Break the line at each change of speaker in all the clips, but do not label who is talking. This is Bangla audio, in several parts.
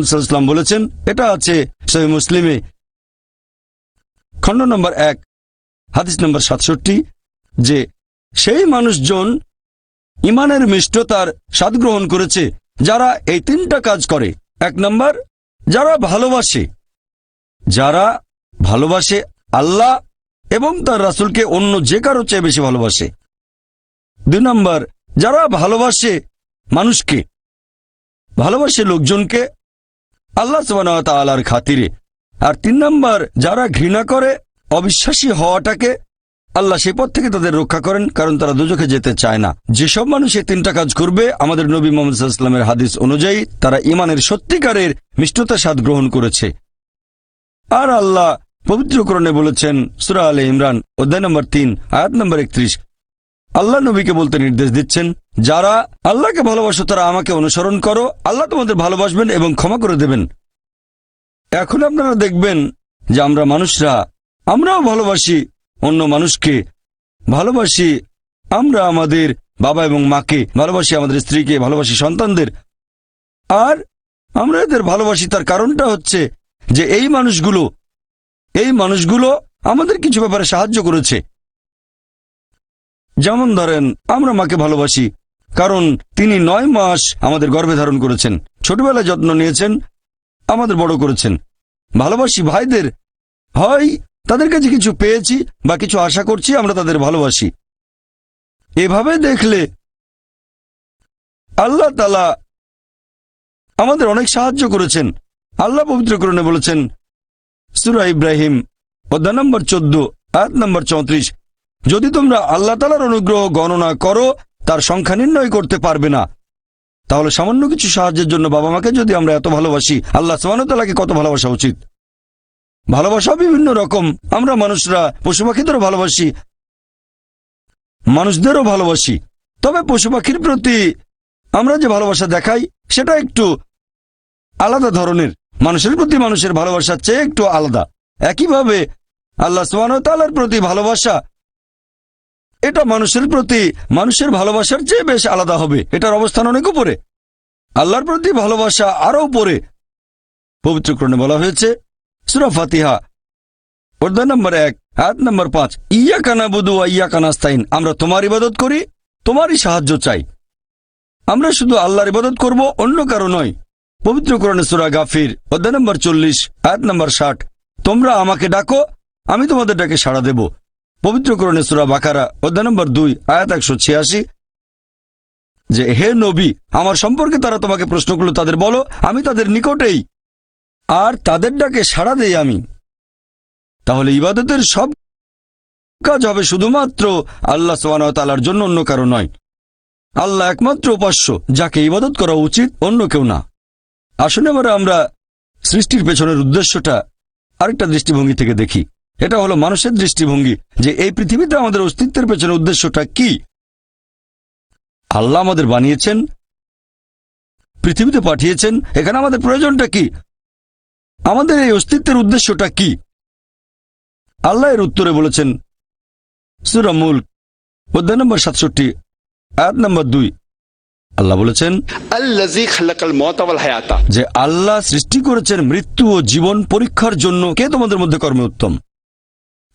মোহাম্মদ বলেছেন, এটা আছে সহি মুসলিমে। খণ্ড নম্বর এক, হাদিস নম্বর সাতষট্টি, যে সেই মানুষজন ইমানের মিষ্টতার স্বাদ গ্রহণ করেছে, যারা এই তিনটা কাজ করে। এক নম্বর, যারা ভালোবাসে। যারা ভালোবাসে আল্লাহ এবং তার রাসুলকে অন্য যে কারও চেয়ে বেশি ভালোবাসে। দুই নম্বর, যারা ভালোবাসে মানুষকে, ভালোবাসে লোকজনকে আল্লাহ তালার খাতিরে। আর তিন নম্বর, যারা ঘৃণা করে, অবিশ্বাসী হওয়াটাকে আল্লাহ সেই পথ থেকে তাদের রক্ষা করেন, কারণ তারা দুজকে যেতে চায় না। যেসব মানুষ এই তিনটা কাজ করবে, আমাদের নবী মোহাম্মদ সাল্লামের হাদিস অনুযায়ী তারা ইমানের সত্যিকারের মিষ্টতা স্বাদ গ্রহণ করেছে। আর আল্লাহ পবিত্রকরণে বলেছেন, সুরা আলে ইমরান, অধ্যায় নম্বর তিন, আয়াত নম্বর একত্রিশ। আল্লাহ নবীকে বলতে নির্দেশ দিচ্ছেন যারা আল্লাহকে ভালোবাসো, তারা আমাকে অনুসরণ করো। আল্লাহ তোমাদের ভালোবাসবেন এবং ক্ষমা করে দেবেন। এখন আপনারা দেখবেন যে আমরা মানুষরা, আমরাও ভালোবাসি অন্য মানুষকে। ভালোবাসি আমরা আমাদের বাবা এবং মাকে, ভালোবাসি আমাদের স্ত্রীকে, ভালোবাসি সন্তানদের। আর আমরা এদের ভালোবাসি, তার কারণটা হচ্ছে যে এই মানুষগুলো এই মানুষগুলো আমাদের কিছু ব্যাপারে সাহায্য করেছে। যেমন ধরেন, আমরা মাকে ভালোবাসি কারণ তিনি নয় মাস আমাদের গর্ভে ধারণ করেছেন। ছোটবেলায় যত্ন নিয়েছেন, আমাদের বড় করেছেন। ভালোবাসি ভাইদের। হয় তাদের কাছে কিছু পেয়েছি বা কিছু আশা করছি, আমরা তাদের ভালোবাসি। এভাবে দেখলে আল্লাহ তালা আমাদের অনেক সাহায্য করেছেন। আল্লাহ পবিত্রকরণে বলেছেন, সুরা ইব্রাহিম, অধ্যায় নম্বর চোদ্দ, আয়াত নম্বর চৌত্রিশ, যদি তোমরা আল্লাহ তালার অনুগ্রহ গণনা করো তার সংখ্যা নির্ণয় করতে পারবে না। তাহলে সামান্য কিছু সাহায্যের জন্য বাবা মাকে যদি আমরা এত ভালোবাসি, আল্লাহ তালাকে কত ভালোবাসা উচিত? ভালোবাসা বিভিন্ন রকম। আমরা মানুষরা পশু পাখিদেরও ভালোবাসি, মানুষদেরও ভালোবাসি। তবে পশু পাখির প্রতি আমরা যে ভালোবাসা দেখাই, সেটা একটু আলাদা ধরনের। মানুষের প্রতি মানুষের ভালোবাসার চেয়ে একটু আলাদা। একইভাবে আল্লাহ সোহানতালার প্রতি ভালোবাসা এটা মানুষের প্রতি, মানুষের ভালোবাসার চেয়ে বেশ আলাদা হবে। এটার অবস্থান অনেক উপরে। আল্লাহর প্রতি ভালোবাসা আরও উপরে। পবিত্রক্রণে বলা হয়েছে, সুরা ফাতিহা, অধ্যায় নম্বর এক, আয়াত নম্বর পাঁচ ইয়া কানা বুধু ইয়া কানাস্তাইন আমরা তোমার ইবাদত করি, তোমারই সাহায্য চাই। আমরা শুধু আল্লাহর ইবাদত করব, অন্য কারও নয়। পবিত্র সুরা গাফির, অধ্যায় নম্বর চল্লিশ, আয়াত নম্বর ষাট, তোমরা আমাকে ডাকো, আমি তোমাদের ডাকে সাড়া দেব। পবিত্র কোরআনে সুরা বাকারা, অধ্যায় নম্বর দুই, আয়াত একশো ছিয়াশি। যে, হে নবী, আমার সম্পর্কে তারা তোমাকে প্রশ্ন করল, তাদের বলো, আমি তাদের নিকটেই, আর তাদের ডাকে সাড়া দেই আমি। তাহলে ইবাদতের সব কাজ হবে শুধুমাত্র আল্লাহ তালার জন্য, অন্য কারও নয়। আল্লাহ একমাত্র উপাস্য, যাকে ইবাদত করা উচিত, অন্য কেউ না। আসলে আমরা সৃষ্টির পেছনের উদ্দেশ্যটা আরেকটা দৃষ্টিভঙ্গি থেকে দেখি। এটা হলো মানুষের দৃষ্টিভঙ্গি যে এই পৃথিবীতে আমাদের অস্তিত্বের পেছনে উদ্দেশ্যটা কি? আল্লাহ আমাদের বানিয়েছেন পৃথিবীতে পাঠিয়েছেন এখানে আমাদের প্রয়োজনটা কি? আমাদের এই অস্তিত্বের উদ্দেশ্যটা কি? আল্লাহ এর উত্তরে বলেছেন সুরামুল অধ্যায় নম্বর সাতষট্টি আয়াত নম্বর দুই। আল্লাহ বলেছেন যে আল্লাহ সৃষ্টি করেছেন মৃত্যু ও জীবন পরীক্ষার জন্য কে তোমাদের মধ্যে কর্মে উত্তম?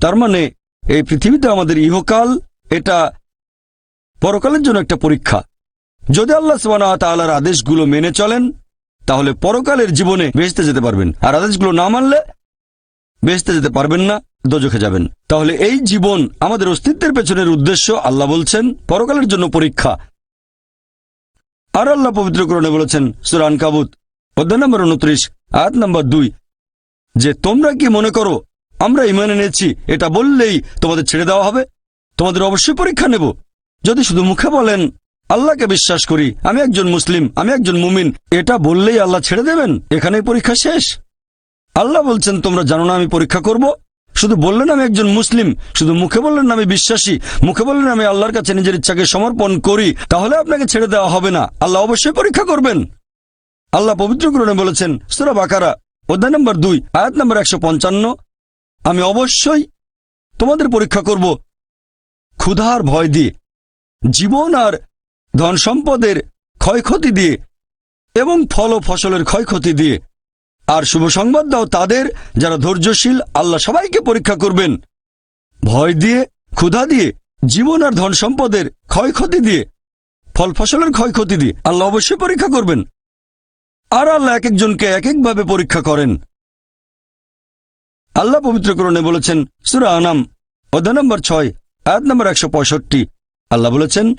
তার মানে এই পৃথিবীতে আমাদের ইহকাল এটা পরকালের জন্য একটা পরীক্ষা। যদি আল্লাহ সুবাহ তাআলার আদেশগুলো মেনে চলেন, তাহলে পরকালের জীবনে বেহেস্তে যেতে পারবেন। আর আদেশগুলো না মানলে বেহেস্তে যেতে পারবেন না, দোজখে যাবেন। তাহলে এই জীবন আমাদের অস্তিত্বের পেছনের উদ্দেশ্য, আল্লাহ বলছেন, পরকালের জন্য পরীক্ষা। আর আল্লাহ পবিত্রকরণে বলেছেন সুরান কাবুত অধ্যায় নম্বর উনত্রিশ, আয়াত নম্বর দুই, যে তোমরা কি মনে করো আমরা ইমান এনেছি, এটা বললেই তোমাদের ছেড়ে দেওয়া হবে। তোমাদের অবশ্যই পরীক্ষা নেব। যদি শুধু মুখে বলেন, আল্লাহকে বিশ্বাস করি, আমি একজন মুসলিম, আমি একজন মুমিন, এটা বললেই আল্লাহ ছেড়ে দেবেন, এখানেই পরীক্ষা শেষ। আল্লাহ বলছেন, তোমরা জানো না আমি পরীক্ষা করব? শুধু বললেন আমি একজন মুসলিম, শুধু মুখে বললেন না আমি বিশ্বাসী, মুখে বললেন আমি আল্লাহর কাছে নিজের ইচ্ছাকে সমর্পণ করি, তাহলে আপনাকে ছেড়ে দেওয়া হবে না, আল্লাহ অবশ্যই পরীক্ষা করবেন। আল্লাহ পবিত্র গ্রহণে বলেছেন, সুরা বাকারা, অধ্যায় নম্বর দুই, আয়াত নম্বর একশো পঞ্চান্ন আমি অবশ্যই তোমাদের পরীক্ষা করব। ক্ষুধার ভয় দিয়ে, জীবন আর ধন সম্পদের ক্ষয়ক্ষতি দিয়ে এবং ফল ও ফসলের ক্ষয়ক্ষতি দিয়ে। আর শুভ সংবাদ দাও তাদের যারা ধৈর্যশীল, আল্লাহ সবাইকে পরীক্ষা করবেন। ভয় দিয়ে, ক্ষুধা দিয়ে, জীবন আর ধন সম্পদের ক্ষয়ক্ষতি দিয়ে, ফল ফসলের ক্ষয়ক্ষতি দিয়ে আল্লাহ অবশ্যই পরীক্ষা করবেন। আর আল্লাহ এক একজনকে এক একভাবে পরীক্ষা করেন। আল্লাহ পবিত্রকরণে বলেছেন, সুরা আনাম, অধ্যায় নম্বর ছয়, আয়াত নম্বর একশো পঁয়ষট্টি। আল্লাহ বলেছেন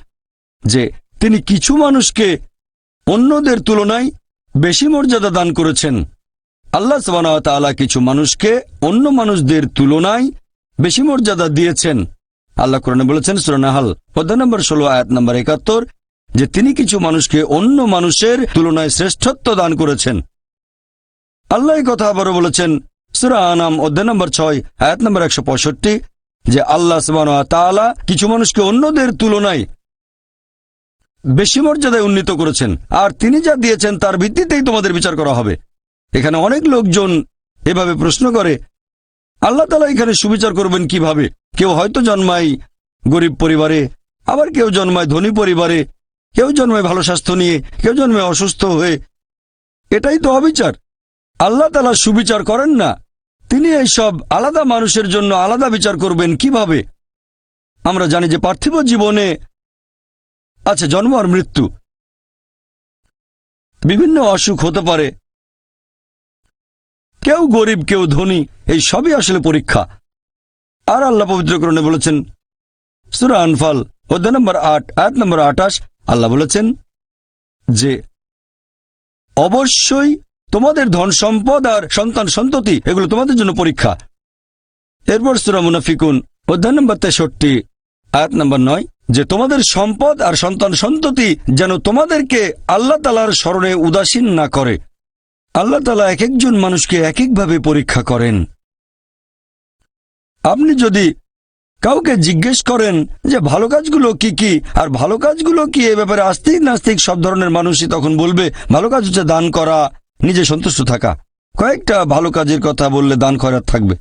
যে, তিনি কিছু মানুষকে অন্যদের তুলনায় বেশি মর্যাদা দান করেছেন। আল্লাহ তাআলা কিছু মানুষকে অন্য মানুষদের তুলনায় বেশি মর্যাদা দিয়েছেন। আল্লাহ কোরআনে বলেছেন সুরানাহাল অধ্যায় নম্বর ষোলো, আয়াত নম্বর একাত্তর, যে তিনি কিছু মানুষকে অন্য মানুষের তুলনায় শ্রেষ্ঠত্ব দান করেছেন। আল্লাহ কথা আবারও বলেছেন সুরা আনাম, অধ্যায় নম্বর ছয়, আয়াত নম্বর একশো পঁয়ষট্টি, যে আল্লাহ তাআলা কিছু মানুষকে অন্যদের তুলনায় বেশি মর্যাদায় উন্নীত করেছেন, আর তিনি যা দিয়েছেন তার ভিত্তিতেই তোমাদের বিচার করা হবে। এখানে অনেক লোকজন এভাবে প্রশ্ন করে, আল্লাহ তালা এখানে সুবিচার করবেন কীভাবে? কেউ হয়তো জন্মায় গরিব পরিবারে, আবার কেউ জন্মায় ধনী পরিবারে, কেউ জন্মায় ভালো স্বাস্থ্য নিয়ে, কেউ জন্মে অসুস্থ হয়ে, এটাই তো অবিচার। আল্লাহ তালা সুবিচার করেন না। তিনি এইসব আলাদা মানুষের জন্য আলাদা বিচার করবেন কীভাবে? আমরা জানি যে পার্থিব জীবনে আছে জন্ম আর মৃত্যু। বিভিন্ন অসুখ হতে পারে। কেউ গরিব, কেউ ধনী, এই সবই আসলে পরীক্ষা। আর আল্লাহ পবিত্রকরণে বলেছেন, সুরা আনফাল, অধ্যায় নম্বর আট, আয়াত নম্বর আঠাশ, আল্লাহ বলেছেন যে, অবশ্যই তোমাদের ধন সম্পদ আর সন্তান সন্ততি, এগুলো তোমাদের জন্য পরীক্ষা। এরপর সুরা মুনাফিকুন, অধ্যায় নম্বর তেষট্টি, আয়াত নম্বর নয়, যে তোমাদের সম্পদ আর সন্তান সন্ততি যেন তোমাদেরকে আল্লাহ তালার স্মরণে উদাসীন না করে। আল্লাহ তালা এক একজন মানুষকে এক একভাবে পরীক্ষা করেন। আপনি যদি কাউকে জিজ্ঞেস করেন যে ভালো কাজগুলো কি কি, আর ভালো কাজগুলো কি এ ব্যাপারে আস্তিক নাস্তিক সব ধরনের মানুষই তখন বলবে, ভালো কাজ হচ্ছে দান করা নিজে সন্তুষ্ট থাকা। কয়েকটা ভালো কাজের কথা বললে দান করার থাকবে।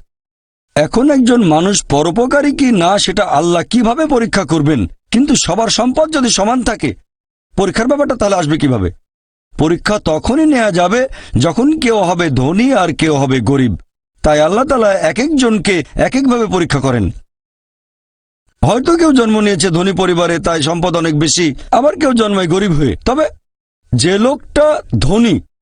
এখন একজন মানুষ পরোপকারী কি না, সেটা আল্লাহ কীভাবে পরীক্ষা করবেন? কিন্তু সবার সম্পদ যদি সমান থাকে, পরীক্ষার ব্যাপারটা তাহলে আসবে কীভাবে? পরীক্ষা তখনই নেওয়া যাবে যখন কেউ হবে ধনী আর কেউ হবে গরিব। তাই আল্লাহ তালা এক একজনকে এক একভাবে পরীক্ষা করেন। হয়তো কেউ জন্ম নিয়েছে ধনী পরিবারে, তাই সম্পদ অনেক বেশি, আবার কেউ জন্মায় গরিব হয়ে। তবে যে লোকটা ধনী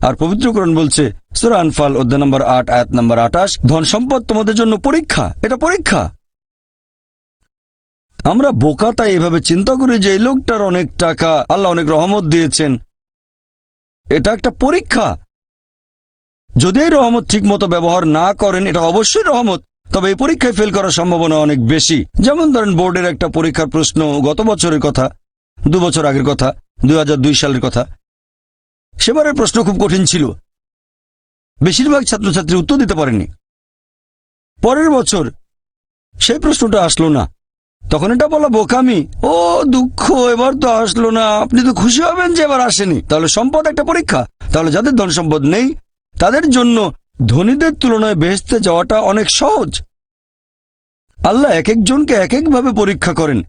আর পবিত্রকরণ বলছে, সুরা আনফাল, অধ্যায় নম্বর আট, আয়াত নম্বর আটাশ ধন সম্পদ তোমাদের জন্য পরীক্ষা, এটা পরীক্ষা। আমরা বোকা তাই এভাবে চিন্তা করি যে এই লোকটার অনেক টাকা, আল্লাহ অনেক রহমত দিয়েছেন। এটা একটা পরীক্ষা। যদি এই রহমত ঠিক মতো ব্যবহার না করেন, এটা অবশ্যই রহমত, তবে এই পরীক্ষায় ফেল করার সম্ভাবনা অনেক বেশি। যেমন ধরেন, বোর্ডের একটা পরীক্ষার প্রশ্ন গত বছরের কথা, দু বছর আগের কথা, দুই হাজার দুই সালের কথা। সেবারের প্রশ্ন খুব কঠিন ছিল। বেশিরভাগ ছাত্রছাত্রী উত্তর দিতে পারেনি পরের বছর সেই প্রশ্নটা আসলো না। তখন এটা বলা বোকামি। ও দুঃখ, এবার তো আসলো না। আপনি তো খুশি হবেন যে এবার আসেনি। তাহলে সম্পদ একটা পরীক্ষা। তাহলে যাদের ধন সম্পদ নেই, তাদের জন্য ধনীদের তুলনায় বেহেস্তে যাওয়াটা অনেক সহজ। আল্লাহ এক একজনকে এক একভাবে পরীক্ষা করেন।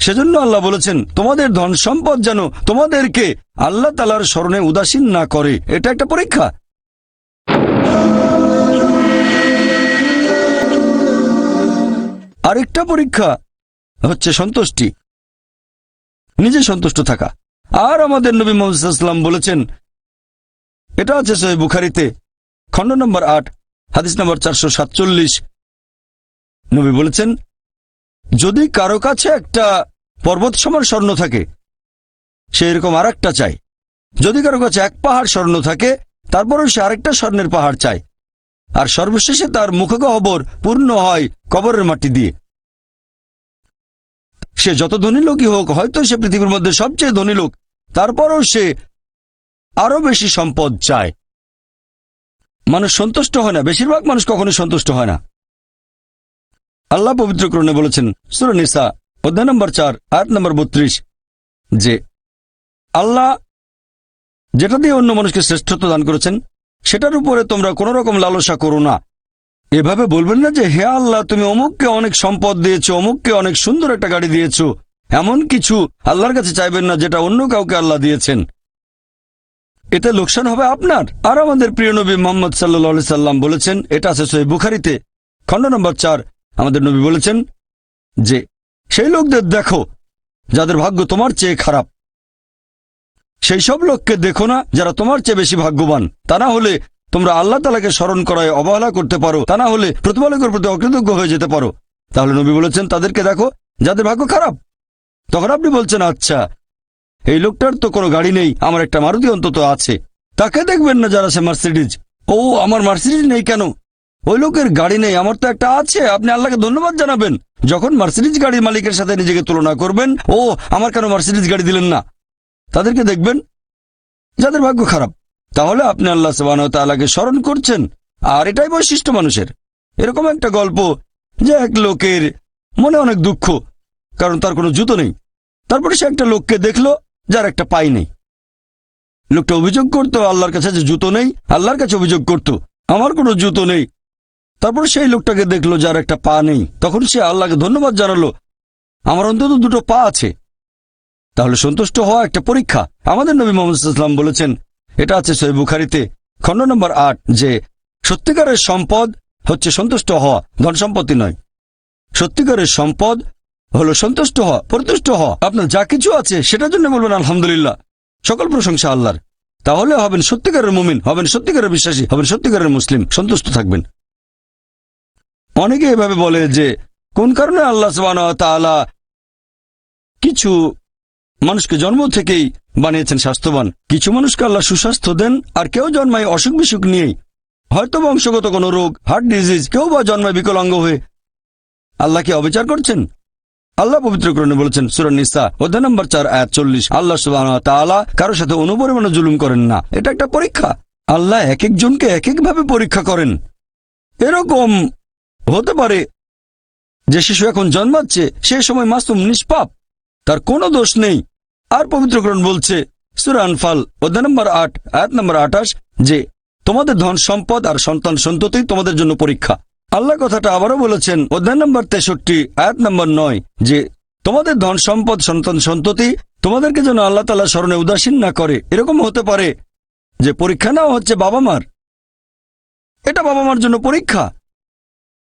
সেজন্য আল্লাহ বলেছেন, তোমাদের ধন সম্পদ যেন তোমাদেরকে আল্লাহ তালার স্মরণে উদাসীন না করে। এটা একটা পরীক্ষা। আরেকটা পরীক্ষা হচ্ছে সন্তুষ্টি। নিজে সন্তুষ্ট থাকা। আর আমাদের নবী মোহাম্মদাম বলেছেন, এটা আছে সহি বুখারিতে, খণ্ড নম্বর আট, হাদিস নম্বর চারশো সাতচল্লিশ। নবী বলেছেন যদি কারও কাছে একটা পর্বত সমান স্বর্ণ থাকে, সে এরকম আর একটা চায়। যদি কারও কাছে এক পাহাড় স্বর্ণ থাকে, তারপরেও সে আরেকটা স্বর্ণের পাহাড় চায়। আর সর্বশেষে তার মুখগহ্বর পূর্ণ হয় কবরের মাটি দিয়ে। সে যত ধনী লোকই হোক, হয়তো সে পৃথিবীর মধ্যে সবচেয়ে ধনী লোক, তারপরও সে আরও বেশি সম্পদ চায়। মানুষ সন্তুষ্ট হয় না, বেশিরভাগ মানুষ কখনো সন্তুষ্ট হয় না। আল্লাহ পবিত্র করণে বলেছেন সুরনিসা অধ্যায় নম্বর চার, আয়াত নম্বর বত্রিশ, যে আল্লাহ যেটা দিয়ে অন্য মানুষকে শ্রেষ্ঠত্ব দান করেছেন, সেটার উপরে তোমরা কোনো রকম লালসা করো না। এভাবে বলবেন না যে, হে আল্লাহ, তুমি অমুককে অনেক সম্পদ দিয়েছ, অমুককে অনেক সুন্দর একটা গাড়ি দিয়েছ। এমন কিছু আল্লাহর কাছে চাইবেন না যেটা অন্য কাউকে আল্লাহ দিয়েছেন। এতে লোকসান হবে আপনার। আর আমাদের প্রিয় নবী মোহাম্মদ সাল্লা সাল্লাম বলেছেন, এটা আছে সহি বুখারিতে, খণ্ড নম্বর চার আমাদের নবী বলেছেন যে, সেই লোকদের দেখো, যাদের ভাগ্য তোমার চেয়ে খারাপ। সেই সব লোককে দেখো না, যারা তোমার চেয়ে বেশি ভাগ্যবান। তা না হলে তোমরা আল্লাহ তালাকে স্মরণ করায় অবহেলা করতে পারো। তা না হলে প্রতিপালকের প্রতি অকৃতজ্ঞ হয়ে যেতে পারো। তাহলে নবী বলেছেন, তাদেরকে দেখো, যাদের ভাগ্য খারাপ। তখন আপনি বলছেন আচ্ছা এই লোকটার তো কোনো গাড়ি নেই, আমার একটা মারুতি অন্তত আছে। তাকে দেখবেন না যারা সে মার্সিডিজ। ও, আমার মার্সিডিজ নেই কেন? ওই লোকের গাড়ি নেই, আমার তো একটা আছে। আপনি আল্লাহকে ধন্যবাদ জানাবেন। যখন মার্সিডিজ গাড়ির মালিকের সাথে নিজেকে তুলনা করবেন, ও, আমার কেন মার্সিডিজ গাড়ি দিলেন না? তাদেরকে দেখবেন, যাদের ভাগ্য খারাপ। তাহলে আপনি আল্লাহ তালাকে স্মরণ করছেন, আর এটাই বৈশিষ্ট্য মানুষের। এরকম একটা গল্প যে এক লোকের মনে অনেক দুঃখ, কারণ তার কোনো জুতো নেই। তারপরে সে একটা লোককে দেখল, যার একটা পাই নেই। লোকটা অভিযোগ করতো, আল্লাহর কাছে যে জুতো নেই, আল্লাহর কাছে অভিযোগ করত, আমার কোনো জুতো নেই। তারপর সেই লোকটাকে দেখল যার একটা পা নেই। তখন সে আল্লাহকে ধন্যবাদ জানালো, আমার অন্তত দুটো পা আছে। তাহলে সন্তুষ্ট হওয়া একটা পরীক্ষা। আমাদের নবী মোহাম্মদ বলেছেন, এটা আছে সহি বুখারিতে, খণ্ড নম্বর আট, যে সত্যিকারের সম্পদ হচ্ছে সন্তুষ্ট হওয়া, ধন সম্পত্তি নয়। সত্যিকারের সম্পদ হলো সন্তুষ্ট হওয়া, পরিতুষ্ট হওয়া। আপনার যা কিছু আছে সেটার জন্য বলবেন, আলহামদুলিল্লাহ, সকল প্রশংসা আল্লাহর। তাহলে হবেন সত্যিকারের মুমিন, হবেন সত্যিকারের বিশ্বাসী, হবেন সত্যিকারের মুসলিম, সন্তুষ্ট থাকবেন। অনেকে এভাবে বলে যে, কোন কারণে আল্লাহ তাআলা কিছু মানুষকে জন্ম থেকেই বানিয়েছেন স্বাস্থ্যবান? কিছু মানুষকে আল্লাহ সুস্বাস্থ্য দেন, আর কেউ জন্মায় অসুখ বিসুখ নিয়েই। হয়তো বংশগত কোনো রোগ হার্ট ডিজিজ কেউ বা জন্মায় বিকলাঙ্গ হয়ে। আল্লাহ কি অবিচার করছেন? আল্লাহ পবিত্র পবিত্রকরণে বলেছেন সুরান নিসা, অধ্যায় নম্বর চার, আয়াত চল্লিশ, আল্লাহ সুবাহ কারোর সাথে অনুপরিমাণে জুলুম করেন না। এটা একটা পরীক্ষা। আল্লাহ এক একজনকে এক একভাবে পরীক্ষা করেন। এরকম হতে পারে যে শিশু এখন জন্মাচ্ছে, সে সময় মাসুম নিষ্পাপ। তার কোনো দোষ নেই। আর পবিত্রকরণ বলছে, সুরা আনফাল, অধ্যায় নম্বর আট, আয়াত নম্বর আঠাশ, যে তোমাদের ধন সম্পদ আর সন্তান সন্ততি তোমাদের জন্য পরীক্ষা। আল্লাহ কথাটা আবারও বলেছেন, অধ্যায় নম্বর তেষট্টি, আয়াত নম্বর নয়, যে তোমাদের ধন সম্পদ, সন্তান সন্ততি তোমাদেরকে যেন আল্লাহ তালা স্মরণে উদাসীন না করে। এরকম হতে পারে যে পরীক্ষা নেওয়া হচ্ছে বাবা মার এটা বাবা মার জন্য পরীক্ষা।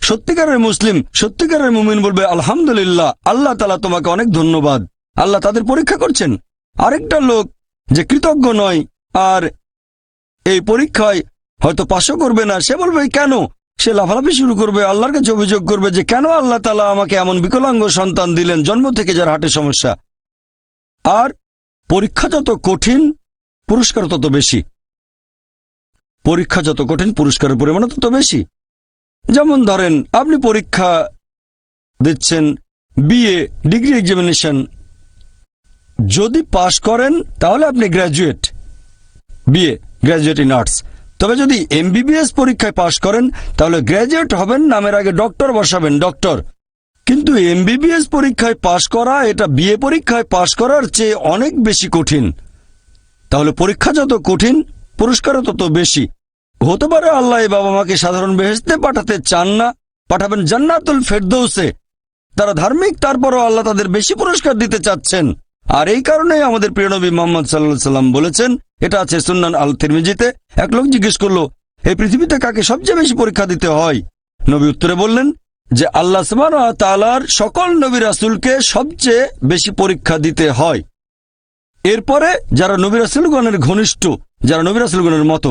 সত্যিকারের মুসলিম, সত্যিকারের মুমিন বলবে, আলহামদুলিল্লাহ, আল্লাহ তালা তোমাকে অনেক ধন্যবাদ। আল্লাহ তাদের পরীক্ষা করছেন। আরেকটা লোক যে কৃতজ্ঞ নয়, আর এই পরীক্ষায় হয়তো পাশও করবে না, সে বলবে, কেন? সে লাফালাফি শুরু করবে, আল্লাহর কাছে অভিযোগ করবে যে, কেন আল্লাহ তালা আমাকে এমন বিকলাঙ্গ সন্তান দিলেন জন্ম থেকে যার হার্টের সমস্যা? আর পরীক্ষা যত কঠিন, পুরস্কার তত বেশি। পরীক্ষা যত কঠিন, পুরস্কারের পরিমাণ তত বেশি। যেমন ধরেন, আপনি পরীক্ষা দিচ্ছেন বিএ ডিগ্রি এক্সামিনেশন যদি পাশ করেন, তাহলে আপনি graduate BA graduate in arts তবে যদি এমবিবিএস পরীক্ষায় পাশ করেন, তাহলে গ্র্যাজুয়েট হবেন, নামের আগে ডক্টর বসাবেন ডক্টর কিন্তু এমবিবিএস পরীক্ষায় পাশ করা, এটা বিএ পরীক্ষায় পাশ করার চেয়ে অনেক বেশি কঠিন। তাহলে পরীক্ষা যত কঠিন, পুরস্কারও তত বেশি। হতে পারে আল্লাহ এই বাবা মাকে সাধারণ বেহেস্তে পাঠাতে চান না, পাঠাবেন জান্নাতুল ফেরদৌসে। তারা ধার্মিক, তারপরও আল্লাহ তাদের বেশি পুরস্কার দিতে চাচ্ছেন। আর এই কারণেই আমাদের প্রিয় নবী মোহাম্মদ সাল্লাহ সাল্লাম বলেছেন, এটা আছে সুন্নান আল তিরমিজিতে এক লোক জিজ্ঞেস করল, এই পৃথিবীতে কাকে সবচেয়ে বেশি পরীক্ষা দিতে হয়? নবী উত্তরে বললেন, যে আল্লাহ তালার সকল নবী রাসুলকে সবচেয়ে বেশি পরীক্ষা দিতে হয়। এরপরে যারা নবী রাসুলগণের ঘনিষ্ঠ, যারা নবী রাসুলগণের মতো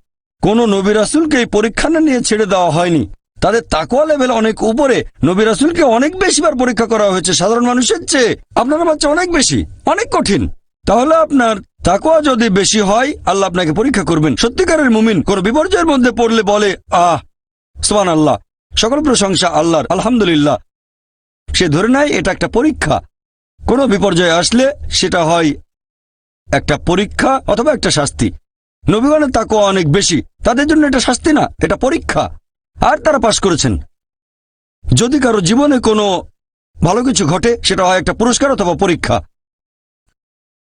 কোন নবী রাসুলকে এই পরীক্ষা না নিয়ে ছেড়ে দেওয়া হয়নি। তাদের তাকোয়া লেভেল অনেক উপরে। নবী রাসুলকে অনেক বেশিবার পরীক্ষা করা হয়েছে সাধারণ মানুষের চেয়ে। আপনার বাচ্চা অনেক বেশি, অনেক কঠিন। তাহলে আপনার তাকোয়া যদি বেশি হয়, আল্লাহ আপনাকে পরীক্ষা করবেন। সত্যিকারের মুমিন কোন বিপর্যয়ের মধ্যে পড়লে বলে, আহ সোমান আল্লাহ সকল প্রশংসা আল্লাহর, আলহামদুলিল্লাহ। সে ধরে নেয়, এটা একটা পরীক্ষা। কোনো বিপর্যয় আসলে সেটা হয় একটা পরীক্ষা অথবা একটা শাস্তি। নবীগণের তাকওয়া অনেক বেশি। তাদের জন্য এটা শাস্তি না, এটা পরীক্ষা। আর তারা পাশ করেছেন। যদি কারও জীবনে কোনো ভালো কিছু ঘটে, সেটা হয় একটা পুরস্কার অথবা পরীক্ষা।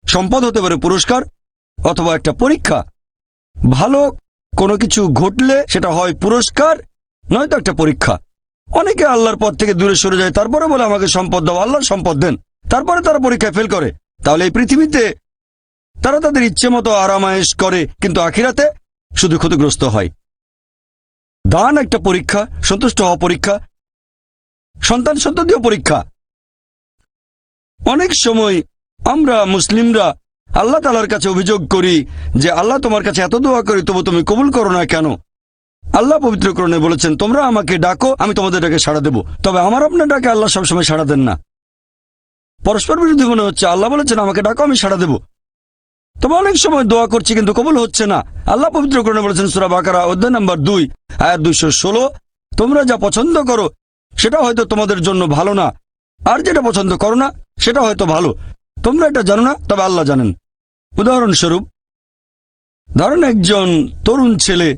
সম্পদ হতে পারে পুরস্কার অথবা একটা পরীক্ষা। ভালো কোনো কিছু ঘটলে সেটা হয় পুরস্কার, নয়তো একটা পরীক্ষা। অনেকে আল্লাহর পথ থেকে দূরে সরে যায়, তারপরে বলে আমাকে সম্পদ দাও আল্লাহর সম্পদ দেন। তারপরে তারা পরীক্ষায় ফেল করে। তাহলে এই পৃথিবীতে তারা তাদের ইচ্ছে মতো আরামায়েশ করে, কিন্তু আখিরাতে শুধু ক্ষতিগ্রস্ত হয়। দান একটা পরীক্ষা, সন্তুষ্ট হওয়া পরীক্ষা, সন্তান সন্ততিও পরীক্ষা। অনেক সময় আমরা মুসলিমরা আল্লাহ তালার কাছে অভিযোগ করি যে, আল্লাহ তোমার কাছে এত দোয়া করি, তবু তুমি কবুল করো না কেন? আল্লাহ পবিত্রকরণে বলেছেন, তোমরা আমাকে ডাকো, আমি তোমাদের ডাকে সাড়া দেব। তবে আমার আপনার ডাকে আল্লাহ সবসময় সাড়া দেন না। পরস্পর বিরোধী মনে হচ্ছে, আল্লাহ বলেছেন, আমাকে ডাকো, আমি সাড়া দেব। তবে অনেক সময় দোয়া করছি, কিন্তু কবুল হচ্ছে না। আল্লাহ পবিত্রকরণে বলেছেন, সুরা বাকারা, অধ্যায় নাম্বার দুই, আয়াত দুইশো ষোলো, তোমরা যা পছন্দ করো, সেটা হয়তো তোমাদের জন্য ভালো না। আর যেটা পছন্দ করো না, সেটা হয়তো ভালো। তোমরা এটা জানো না, তবে আল্লাহ জানেন। উদাহরণস্বরূপ, ধরেন একজন তরুণ ছেলে,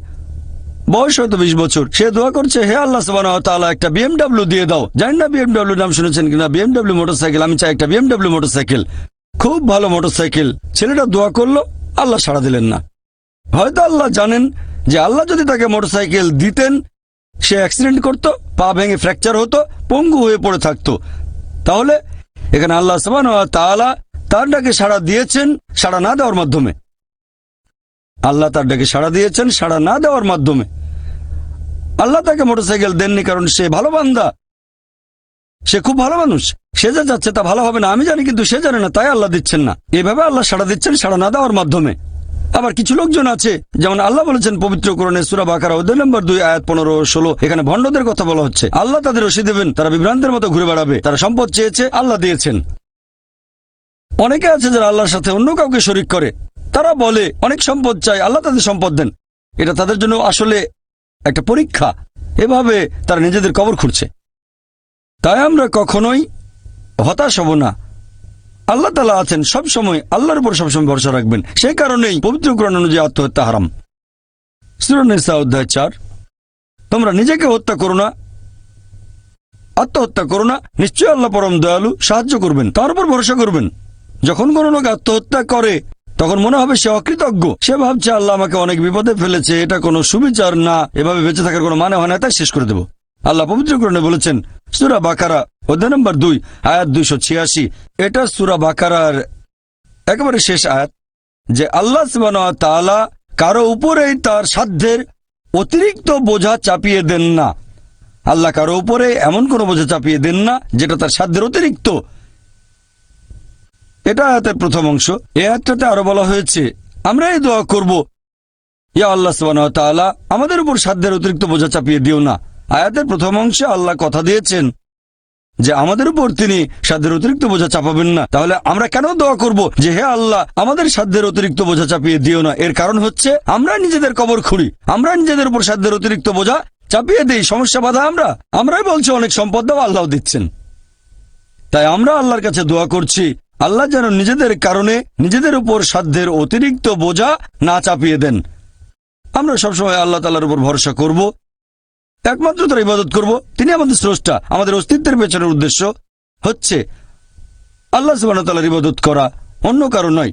বয়স হয়তো বিশ বছর, সে দোয়া করছে, হে আল্লাহ সাবানা একটা বিএমডাব্লিউ দিয়ে দাও। জানি না বিএমডাব্লিউ নাম শুনেছেন কিনা? বিএমডাব্লিউ মোটরসাইকেল, আমি চাই একটা বিএমডাব্লিউ মোটরসাইকেল। খুব ভালো মোটরসাইকেল। ছেলেটা দোয়া করল, আল্লাহ সাড়া দিলেন না। হয়তো আল্লাহ জানেন যে আল্লাহ যদি তাকে মোটরসাইকেল দিতেন, সে অ্যাক্সিডেন্ট করত, পা ভেঙে ফ্র্যাকচার হতো, পঙ্গু হয়ে পড়ে থাকতো। তাহলে এখানে আল্লাহ সাবান তাআলা তার ডাকে সাড়া দিয়েছেন, সাড়া না দেওয়ার মাধ্যমে। আল্লাহ তার ডাকে সাড়া দিয়েছেন, সাড়া না দেওয়ার মাধ্যমে। আল্লাহ তাকে মোটরসাইকেল দেননি কারণ সে ভালো বান্দা। সে খুব ভালো মানুষ। সে যা যাচ্ছে তা ভালো হবে না, আমি জানি কিন্তু সে জানে না, তাই আল্লাহ দিচ্ছেন না। এভাবে আল্লাহ সাড়া দিচ্ছেন সাড়া না দেওয়ার মাধ্যমে। আবার কিছু লোকজন আছে, যেমন আল্লাহ বলেছেন পবিত্র করণে সুরা বাকারা অধ্যায় নম্বর দুই, আয়াত পনেরো, ষোলো, এখানে ভণ্ডদের কথা বলা হচ্ছে। আল্লাহ তাদের রশি দেবেন, তারা বিভ্রান্তের মতো ঘুরে বেড়াবে, তারা সম্পদ চেয়েছে, আল্লাহ দিয়েছেন। অনেকে আছে যারা আল্লাহর সাথে অন্য কাউকে শরিক করে, তারা বলে, অনেক সম্পদ চায় আল্লাহ তাদের সম্পদ দেন। এটা তাদের জন্য আসলে একটা পরীক্ষা। এভাবে তারা নিজেদের কবর খুঁড়ছে। তাই আমরা কখনোই হতাশ হব না। আল্লাহ তালা আছেন সব সময় আল্লাহর উপর সবসময় ভরসা রাখবেন। সেই কারণেই পবিত্র কোরআন অনুযায়ী আত্মহত্যা হারাম। সুরনেসা অধ্যায় চার। তোমরা নিজেকে হত্যা করো না, আত্মহত্যা করো না। নিশ্চয়ই আল্লাহ পরম দয়ালু সাহায্য করবেন, তার উপর ভরসা করবেন। যখন কোনো লোক আত্মহত্যা করে, তখন মনে হবে সে অকৃতজ্ঞ। সে ভাবছে, আল্লাহ আমাকে অনেক বিপদে ফেলেছে, এটা কোনো সুবিচার না, এভাবে বেঁচে থাকার কোনো মানে হয় না, তাই শেষ করে দেব। আল্লাহ পবিত্রকরণে বলেছেন, সুরা বাকারা, অধ্যায় নম্বর দুই, আয়াত দুইশো ছিয়াশি। এটা সুরা বাকারার একেবারে শেষ আয়াত, যে আল্লাহ সুবহানাহু ওয়া তাআলা কারও উপরেই তার সাধ্যের অতিরিক্ত বোঝা চাপিয়ে দেন না। আল্লাহ কারও উপরে এমন কোনো বোঝা চাপিয়ে দেন না, যেটা তার সাধ্যের অতিরিক্ত। এটা আয়াতের প্রথম অংশ। এ আয়াতটাতে আরও বলা হয়েছে, আমরা এই দোয়া করব, ইয়া আল্লাহ সুবহানাহু ওয়া তাআলা, আমাদের উপর সাধ্যের অতিরিক্ত বোঝা চাপিয়ে দিও না। আয়াতের প্রথম অংশে আল্লাহ কথা দিয়েছেন যে আমাদের উপর তিনি সাধ্যের অতিরিক্ত বোঝা চাপাবেন না। তাহলে আমরা কেন দোয়া করব যে হে আল্লাহ, আমাদের সাধ্যের অতিরিক্ত বোঝা চাপিয়ে দিও না। এর কারণ হচ্ছে আমরা নিজেদের কবর খুঁড়ি। আমরা নিজেদের উপর সাধ্যের অতিরিক্ত বোঝা চাপিয়ে দিই। সমস্যা বাধা আমরা। আমরাই বলছি, অনেক সম্পদ দাও আল্লাহ দিচ্ছেন। তাই আমরা আল্লাহর কাছে দোয়া করছি, আল্লাহ যেন নিজেদের কারণে নিজেদের উপর সাধ্যের অতিরিক্ত বোঝা না চাপিয়ে দেন। আমরা সবসময় আল্লাহ তালার উপর ভরসা করব। একমাত্র তার ইবাদত করব। তিনি আমাদের স্রষ্টা, আমাদের অস্তিত্বের পেছনের উদ্দেশ্য হচ্ছে আল্লাহ সুবাহতালার ইবাদত করা, অন্য কারও নয়।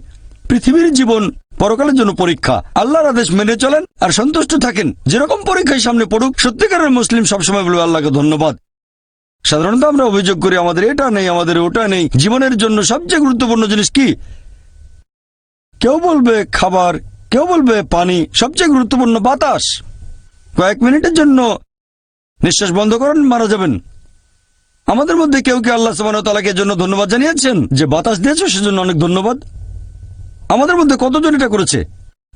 পৃথিবীর জীবন পরকালের জন্য পরীক্ষা। আল্লাহর আদেশ মেনে চলেন আর সন্তুষ্ট থাকেন। যেরকম পরীক্ষায় সামনে পড়ুক, সত্যিকারের মুসলিম সবসময় বলবে, আল্লাহকে ধন্যবাদ। সাধারণত আমরা অভিযোগ করি, আমাদের এটা নেই, আমাদের ওটা নেই। জীবনের জন্য সবচেয়ে গুরুত্বপূর্ণ জিনিস কি? কেউ বলবে খাবার, কেউ বলবে পানি, সবচেয়ে গুরুত্বপূর্ণ বাতাস। কয়েক মিনিটের জন্য নিঃশ্বাস বন্ধ করেন, মারা যাবেন। আমাদের মধ্যে কেউ কি আল্লাহ সুবাহ তালাকে জন্য ধন্যবাদ জানিয়েছেন, যে বাতাস দিয়েছে, সেজন্য অনেক ধন্যবাদ। আমাদের মধ্যে কতজন এটা করেছে?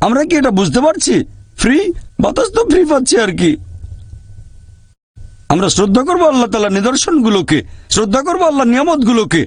আমরা কি এটা বুঝতে পারছি? ফ্রি বাতাস তো ফ্রি পাচ্ছি আর কি। আমরা শ্রদ্ধা করব আল্লাহ তালা নিদর্শনগুলোকে, শ্রদ্ধা করব আল্লাহ নিয়ামতগুলোকে।